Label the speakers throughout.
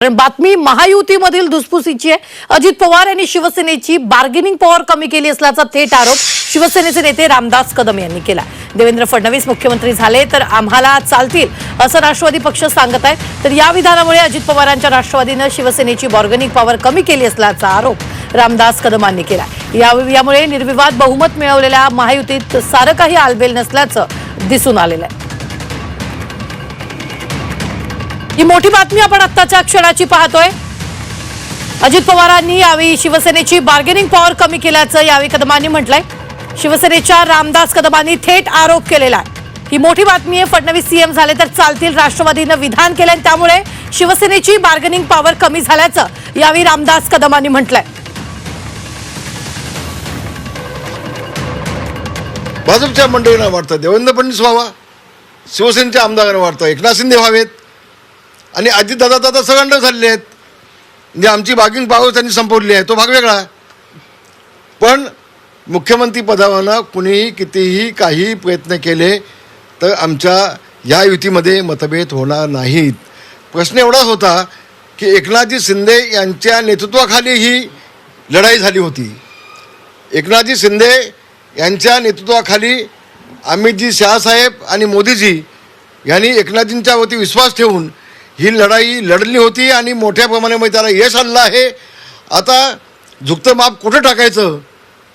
Speaker 1: कारण बातमी महायुतीमधील धुसफुसीची आहे. अजित पवार यांनी शिवसेनेची बार्गेनिंग पॉवर कमी केली असल्याचा थेट आरोप शिवसेनेचे नेते रामदास कदम यांनी केला. देवेंद्र फडणवीस मुख्यमंत्री झाले तर आम्हाला चालतील असं राष्ट्रवादी पक्ष सांगत आहे. तर या विधानामुळे अजित पवारांच्या राष्ट्रवादीनं शिवसेनेची बार्गेनिंग पॉवर कमी केली असल्याचा आरोप रामदास कदमांनी केला. या यामुळे निर्विवाद बहुमत मिळवलेल्या महायुतीत सारं काही आलबेल नसल्याचं दिसून आलेलं आहे. ही मोठी बातमी आपण आत्ताच्या क्षणाची पाहतोय. अजित पवारांनी यावेळी शिवसेनेची बार्गेनिंग पॉवर कमी केल्याचं यावेळी कदमांनी म्हटलंय. शिवसेनेच्या रामदास कदमांनी थेट आरोप केलेला आहे. ही मोठी बातमी आहे. फडणवीस सीएम झाले तर चालतील. राष्ट्रवादीनं विधान केलंय आणि त्यामुळे शिवसेनेची बार्गेनिंग पॉवर कमी झाल्याचं यावेळी रामदास कदमांनी म्हटलंय.
Speaker 2: भाजपच्या मंडळींना वाटतं. देवेंद्र फडणवीस व्हावा. शिवसेनेच्या आमदारांना वाटतं. एकनाथ शिंदे व्हावेत. आणि अजितदादा दादा सगळ्यांना झालेले आहेत. म्हणजे आमची बागिंग पावर त्यांनी संपवली आहे. तो भाग वेगळा पण मुख्यमंत्री पदावरनं कुणीही कितीही काही प्रयत्न केले तर आमच्या या युतीमध्ये मतभेद होणार नाहीत. प्रश्न एवढाच होता की एकनाथजी शिंदे यांच्या नेतृत्वाखाली ही लढाई झाली होती. एकनाथजी शिंदे यांच्या नेतृत्वाखाली अमितजी शहासाहेब आणि मोदीजी यांनी एकनाथजींच्या वरती विश्वास ठेवून ही लढाई लढली होती आणि मोठ्या प्रमाणामध्ये त्याला यश आणलं आहे. आता झुकतं माप कुठं टाकायचं?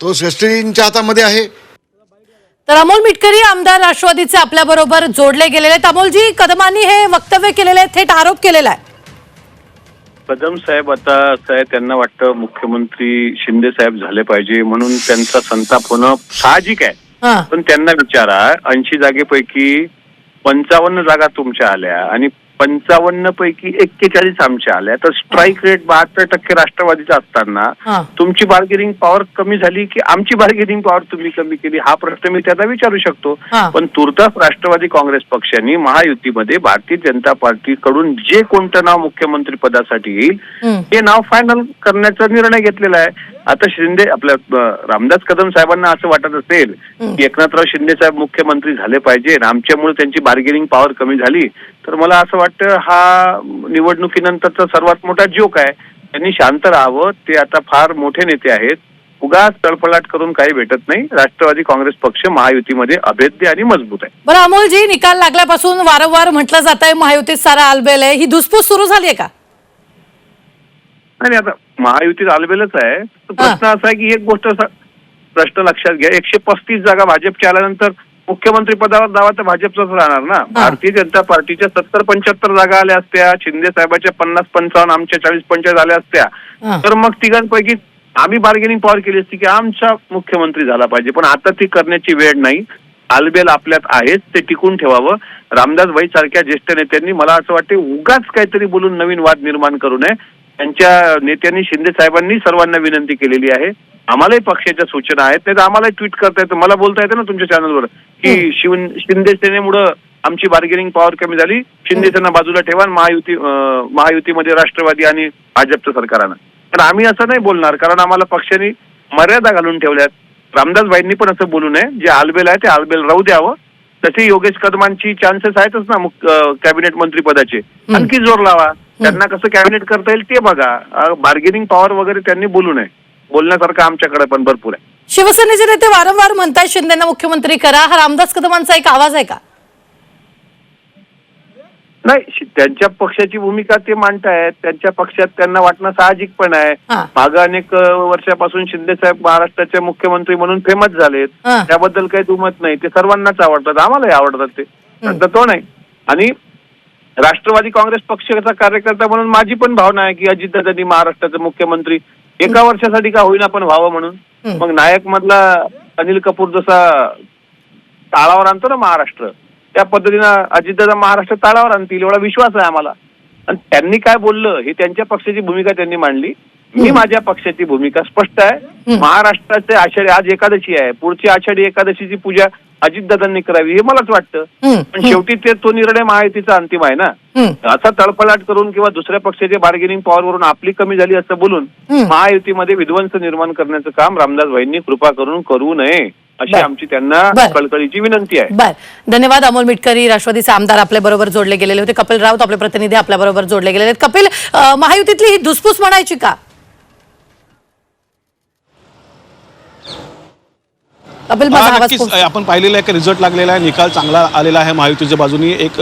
Speaker 2: तो श्रेष्ठजींच्या हातामध्ये आहे.
Speaker 1: तर अमोल मिटकरी आमदार राष्ट्रवादीचे आपल्या बरोबर जोडले गेलेले आहेत. अमोलजी कदमांनी हे वक्तव्य केलेलं आहे थेट आरोप केलेला आहे.
Speaker 3: कदम साहेब आता असं आहे त्यांना वाटतं मुख्यमंत्री शिंदे साहेब झाले पाहिजे म्हणून त्यांचा संताप होणं साहजिक आहे. पण त्यांना विचारा ऐंशी जागेपैकी पंचावन्न जागा तुमच्या आल्या आणि पंचावन्न पैकी एक्केचाळीस आमच्या आल्या तर स्ट्राईक रेट बहात्तर टक्के राष्ट्रवादीचा असताना. तुमची बार्गेनिंग पॉवर कमी झाली की आमची बार्गेनिंग पॉवर तुम्ही कमी केली हा प्रश्न मी त्याला विचारू शकतो. पण तुर्तास राष्ट्रवादी काँग्रेस पक्षाने महायुतीमध्ये भारतीय जनता पार्टीकडून जे कोणतं नाव मुख्यमंत्री पदासाठी येईल. हे नाव फायनल करण्याचा निर्णय घेतलेला आहे आता शिंदे आपल्या रामदास कदम साहेबांना असं वाटत असेल की एकनाथराव शिंदे साहेब मुख्यमंत्री झाले पाहिजे आमच्यामुळे त्यांची बार्गेनिंग पॉवर कमी झाली तर मला असं वाटतं हा निवडणुकीनंतरचा सर्वात मोठा जोक आहे. त्यांनी शांत राहावं ते आता फार मोठे नेते आहेत. उगाच तळपलाट करून काही भेटत नाही. राष्ट्रवादी काँग्रेस पक्ष महायुतीमध्ये अभेद्य आणि मजबूत आहे.
Speaker 1: बरं अमोलजी निकाल लागल्यापासून वारंवार म्हटलं जात आहे महायुतीत सारा आलबेल आहे. ही धुसफूस सुरू झाली आहे का
Speaker 3: आणि आता महायुतीत आलबेलच आहे. प्रश्न असा आहे की एक गोष्ट प्रश्न लक्षात घ्या. एकशे पस्तीस जागा भाजपच्या आल्यानंतर मुख्यमंत्री पदावर दावा तर भाजपचाच राहणार ना? भारतीय जनता पार्टीच्या सत्तर पंच्याहत्तर जागा आल्या असत्या. शिंदे साहेबाच्या पन्नास पंचावन्न आमच्या चाळीस पंचाळीस आल्या असत्या. तर मग तिघांपैकी आम्ही बार्गेनिंग पॉवर केली असती की आमचा मुख्यमंत्री झाला पाहिजे. पण आता ती करण्याची वेळ नाही. आलबेल आपल्यात आहेच ते टिकून ठेवावं. रामदास भाई सारख्या ज्येष्ठ नेत्यांनी मला असं वाटते उगाच काहीतरी बोलून नवीन वाद निर्माण करू नये. त्यांच्या नेत्यांनी शिंदे साहेबांनी सर्वांना विनंती केलेली आहे. आम्हालाही पक्षाच्या सूचना आहेत नाही तर आम्हालाही ट्विट करता येतं. मला बोलता येतं ना तुमच्या चॅनलवर की शिव शिंदे सेनेमुळं आमची बार्गेनिंग पॉवर कमी झाली. शिंदे सेना बाजूला ठेवा महायुती महायुतीमध्ये राष्ट्रवादी आणि भाजपचं सरकार आणा पण आम्ही असं नाही बोलणार कारण आम्हाला पक्षाने मर्यादा घालून ठेवल्यात. रामदास भाईंनी पण असं बोलू नये. जे आलबेल आहे ते आलबेल राहू द्यावं. तसे योगेश कदमांची चान्सेस आहेतच ना कॅबिनेट मंत्री पदाचे. आणखी जोर लावा. त्यांना कसं कॅबिनेट करता येईल ते बघा. बार्गेनिंग पॉवर वगैरे त्यांनी बोलू नये. बोलण्यासारखं आमच्याकडे पण भरपूर आहे.
Speaker 1: शिवसेनेचे नेते वारंवार म्हणतायत शिंदेना मुख्यमंत्री करा. हा रामदास कदमांचा एक आवाज आहे का?
Speaker 3: नाही त्यांच्या पक्षाची भूमिका ते मांडतायत. त्यांच्या पक्षात त्यांना वाटणं साहजिक पण आहे. मागं अनेक वर्षापासून शिंदे साहेब महाराष्ट्राचे मुख्यमंत्री म्हणून फेमस झालेत. त्याबद्दल काही दुमत नाही. ते सर्वांनाच आवडतात. आम्हालाही आवडतात ते. तो नाही. आणि राष्ट्रवादी काँग्रेस पक्षाचा कार्यकर्ता म्हणून माझी पण भावना आहे की अजितदादांनी महाराष्ट्राचे मुख्यमंत्री एका वर्षासाठी का होईना पण व्हावं म्हणून. मग नायक मधला अनिल कपूर जसा ताळावर आणतो ना महाराष्ट्र त्या पद्धतीनं अजितदादा महाराष्ट्र ताळावर आणतील एवढा विश्वास आहे आम्हाला. आणि त्यांनी काय बोललं हे त्यांच्या पक्षाची भूमिका त्यांनी मांडली. मी माझ्या पक्षाची भूमिका स्पष्ट आहे. महाराष्ट्राचे आषाढी आज एकादशी आहे. पुढची आषाढी एकादशीची पूजा अजितदादांनी करावी हे मलाच वाटतं पण शेवटी ते तो निर्णय महायुतीचा अंतिम आहे ना. असा तळपलाट करून किंवा दुसऱ्या पक्षाच्या बार्गेनिंग पॉवरवरून आपली कमी झाली असं बोलून. महायुतीमध्ये विध्वंस निर्माण करण्याचं काम रामदास भाईंनी कृपा करून करू नये अशी. आमची त्यांना. कळकळीची विनंती आहे
Speaker 1: बर धन्यवाद अमोल मिटकरी राष्ट्रवादीचे आमदार आपल्या बरोबर जोडले गेलेले होते कपिल राऊत आपले प्रतिनिधी आपल्या बरोबर जोडले गेलेले आहेत कपिल महायुतीतली ही धुसफूस म्हणायची का कपिल माझा
Speaker 4: हा,
Speaker 1: आवाज
Speaker 4: नक्कीच
Speaker 1: पोहोच-
Speaker 4: आपण पाहिलेला आहे की रिझल्ट लागलेला आहे निकाल चांगला आलेला आहे महायुतीच्या बाजूनी. एक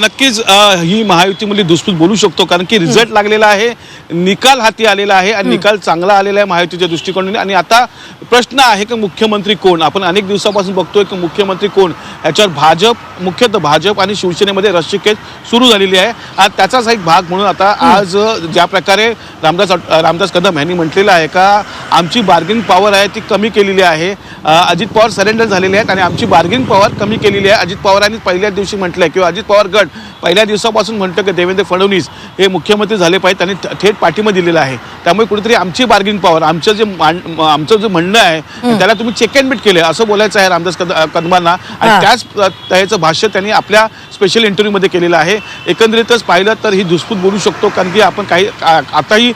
Speaker 4: नक्कीच ही महायुतीमधली दुसपूस बोलू शकतो कारण की रिझल्ट लागलेला आहे. निकाल हाती आलेला आहे आणि निकाल चांगला आलेला आहे महायुतीच्या दृष्टिकोनाने. आणि आता प्रश्न आहे की मुख्यमंत्री कोण? आपण अनेक दिवसापासून बघतोय की मुख्यमंत्री कोण? याच्यावर भाजप मुख्यतः भाजप आणि शिवसेनेमध्ये रस्सिकेच सुरू झालेली आहे. आणि त्याचाच एक भाग म्हणून आता आज ज्या प्रकारे रामदास रामदास कदम यांनी म्हटलेलं आहे का आमची बार्गेनिंग पॉवर आहे ती कमी केलेली आहे. अजित पवार सरेंडर झालेले आहेत आणि आमची बार्गेनिंग पॉवर कमी केलेली आहे. अजित पवारांनी पहिल्या दिवशी म्हटलंय किंवा अजित पवार गट पहिल्या दिवसापासून म्हणतं की देवेंद्र फडणवीस हे मुख्यमंत्री झाले पाहिजे त्यांनी थ- थेट पाठिंबा दिलेला आहे. त्यामुळे कुठेतरी आमची बार्गेनिंग पॉवर आमचं जे आमचं जे म्हणणं आहे त्याला तुम्ही चेक अँड बीट केले असं बोलायचं आहे रामदास कद- कदमांना. आणि. त्याच त्याचं भाष्य त्यांनी आपल्या स्पेशल इंटरव्ह्यूमध्ये केलेलं आहे. एकंदरीतच पाहिलं तर ही दुष्पूत बोलू शकतो कारण की आपण काही आताही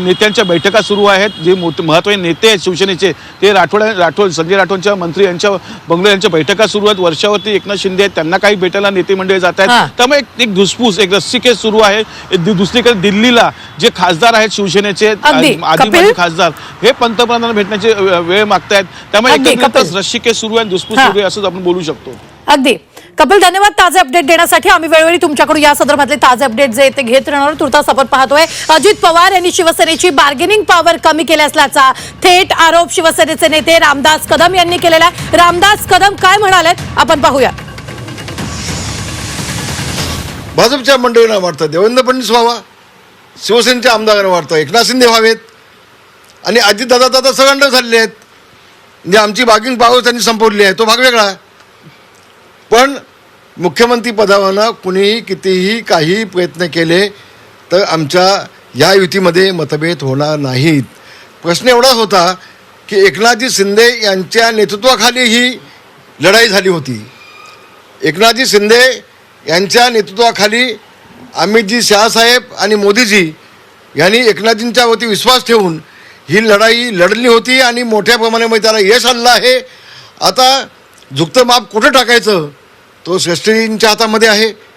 Speaker 4: नेत्यांच्या बैठका सुरू आहेत. जे मोठे महत्त्वाचे नेते आहेत शिवसेनेचे ते राठोड राठोड संजय राठोडच्या मंत्री यांच्या बंगलो यांच्या बैठका सुरू आहेत. वर्षावरती एकनाथ शिंदे आहेत त्यांना काही भेटायला नेते मंडळी जात. आहेत. त्यामुळे एक- धुसफूस एक रस्सीकेस सुरू आहे. दुसरीकडे दिल्लीला जे खासदार आहेत शिवसेनेचे. आधी माजी? खासदार हे पंतप्रधानांना भेटण्याचे वेळ मागतायत त्यामुळे
Speaker 1: कपिल.
Speaker 4: रस्सीकेस सुरू आहे
Speaker 1: हा.
Speaker 4: सुरू आहे असंच आपण बोलू शकतो
Speaker 1: अगदी कपिल धन्यवाद ताजे अपडेट देण्यासाठी आम्ही वेळोवेळी तुमच्याकडून या संदर्भातले ताजे अपडेट जे ते घेत राहणार. तुर्तास आपण पाहतोय अजित पवार यांनी शिवसेनेची बार्गेनिंग पॉवर कमी केली असल्याचा थेट आरोप शिवसेनेचे नेते रामदास कदम यांनी केलेला आहे रामदास कदम काय म्हणालेत आपण पाहूया
Speaker 2: भाजपच्या मंडळींना वाटतं देवेंद्र फडणवीस व्हावा शिवसेनेच्या आमदारांना वाढतो एकनाथ शिंदे व्हावेत. आणि अजितदादा दादा दादा सगळ्यांना झालेले आहेत. म्हणजे आमची बागिंग पावर त्यांनी संपवली आहे. तो भाग वेगळा पण मुख्यमंत्री पदावरनं कुणीही कितीही काही प्रयत्न केले तर आमच्या या युतीमध्ये मतभेद होणार नाहीत. प्रश्न एवढा होता की एकनाथजी शिंदे यांच्या नेतृत्वाखाली ही लढाई झाली होती. एकनाथजी शिंदे यांच्या नेतृत्वाखाली अमितजी शहासाहेब आणि मोदीजी यांनी एकनाथजींच्या वरती विश्वास ठेवून ही लढाई लढली होती आणि मोठ्या प्रमाणामध्ये त्याला यश आलं आहे. आता झुकतं माप कुठं टाकायचं? तो श्रेष्ठजींच्या हातामध्ये आहे.